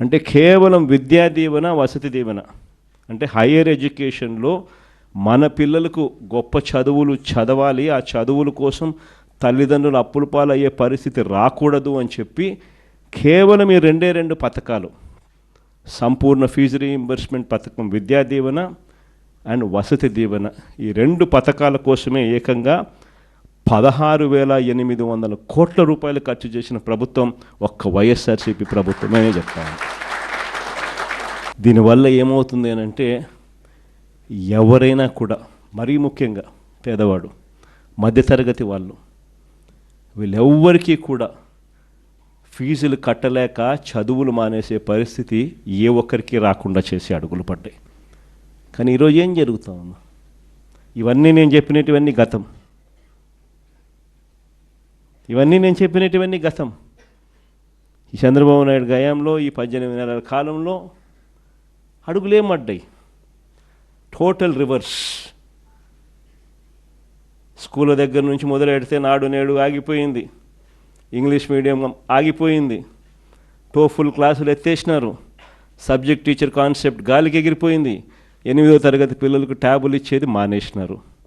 అంటే కేవలం విద్యా దీవెన వసతి దీవెన. అంటే హయ్యర్ ఎడ్యుకేషన్లో మన పిల్లలకు గొప్ప చదువులు చదవాలి. ఆ చదువుల కోసం తల్లిదండ్రులు అప్పుల పాలయ్యే పరిస్థితి రాకూడదు అని చెప్పి కేవలం ఈ రెండే రెండు పథకాలు. సంపూర్ణ ఫీజు రీఇంబర్స్మెంట్ పథకం విద్యా దీవెన అండ్ వసతి దీవెన. ఈ రెండు పథకాల కోసమే ఏకంగా పదహారు వేల ఎనిమిది వందల కోట్ల రూపాయలు ఖర్చు చేసిన ప్రభుత్వం ఒక్క వైఎస్ఆర్సీపీ ప్రభుత్వమే చెప్తాను. దీనివల్ల ఏమవుతుంది అంటే ఎవరైనా కూడా మరీ ముఖ్యంగా పేదవాడు మధ్యతరగతి వాళ్ళు వీళ్ళెవ్వరికీ కూడా ఫీజులు కట్టలేక చదువులు మానేసే పరిస్థితి ఏ ఒక్కరికి రాకుండా చేసే అడుగులు పడ్డాయి. కానీ ఈరోజు ఏం జరుగుతా ఉంది? ఇవన్నీ నేను చెప్పినటువన్నీ గతం. ఇవన్నీ నేను చెప్పినటువన్నీ గతం. ఈ చంద్రబాబు నాయుడు గయాంలో ఈ పద్దెనిమిది నెలల కాలంలో అడుగులేమడ్డాయి టోటల్ రివర్స్ స్కూల్ దగ్గర నుంచి మొదలెడితే నాడు నేడు ఆగిపోయింది. ఇంగ్లీష్ మీడియం ఆగిపోయింది. టోఫుల్ క్లాసులు ఎత్తేసినారు. సబ్జెక్ట్ టీచర్ కాన్సెప్ట్ గాలికి ఎగిరిపోయింది. ఎనిమిదో తరగతి పిల్లలకు ట్యాబులు ఇచ్చేది మానేసినారు.